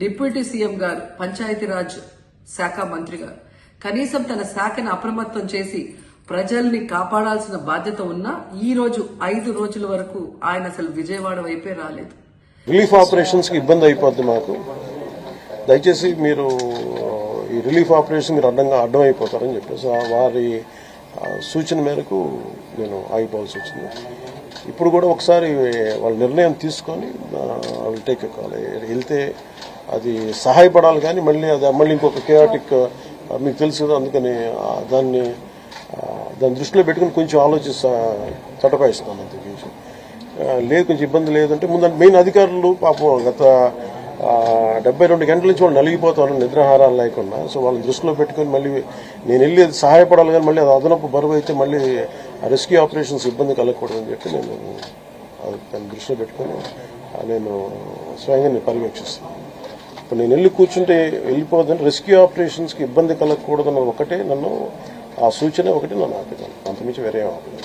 Deputy CM గారు పంచాయతీరాజ్ శాఖ మంత్రి గారు. కనీసం తన శాఖను అప్రమత్తం చేసి ప్రజల్ని కాపాడాల్సిన బాధ్యత ఉన్నా ఈ రోజు ఐదు రోజుల వరకు ఆయన అసలు విజయవాడ వైపే రాలేదు. రిలీఫ్ ఆపరేషన్స్కి ఇబ్బంది అయిపోద్ది మాకు. దయచేసి మీరు ఈ రిలీఫ్ ఆపరేషన్ మీరు అడ్డంగా అడ్డం అయిపోతారని చెప్పేసి ఆ వారి సూచన మేరకు నేను ఆగిపోవాల్సి వచ్చింది. ఇప్పుడు కూడా ఒకసారి వాళ్ళ నిర్ణయం తీసుకొని వాళ్ళు టేక్ కాల్ వెళ్తే అది సహాయపడాలి కానీ మళ్ళీ అది మళ్ళీ ఇంకొక కేయాటిక్ మీకు తెలుసు కదా అందుకని దాన్ని దాని దాన్ని దృష్టిలో పెట్టుకుని కొంచెం ఆలోచిస్తా తటపాయిస్తాను అంత కొంచెం లేదు కొంచెం ఇబ్బంది లేదంటే ముందు మెయిన్ అధికారులు పాపం గత డెబ్బై రెండు గంటల నుంచి వాళ్ళు నలిగిపోతారు నిద్రాహారాలు లేకుండా. సో వాళ్ళని దృష్టిలో పెట్టుకొని మళ్ళీ నేను వెళ్ళి అది సహాయపడాలి కానీ మళ్ళీ అది అదనపు బరువు అయితే మళ్ళీ రెస్క్యూ ఆపరేషన్స్ ఇబ్బంది కలగకూడదని చెప్పి నేను అది దాన్ని దృష్టిలో పెట్టుకొని నేను స్వయంగా నేను పర్యవేక్షిస్తాను. ఇప్పుడు నేను వెళ్ళి కూర్చుంటే వెళ్ళిపోదని రెస్క్యూ ఆపరేషన్స్కి ఇబ్బంది కలగకూడదన్న ఒకటే నన్ను ఆ సూచన ఒకటి నన్ను ఆపేదాను అంతమించి వేరే ఆపలేదు.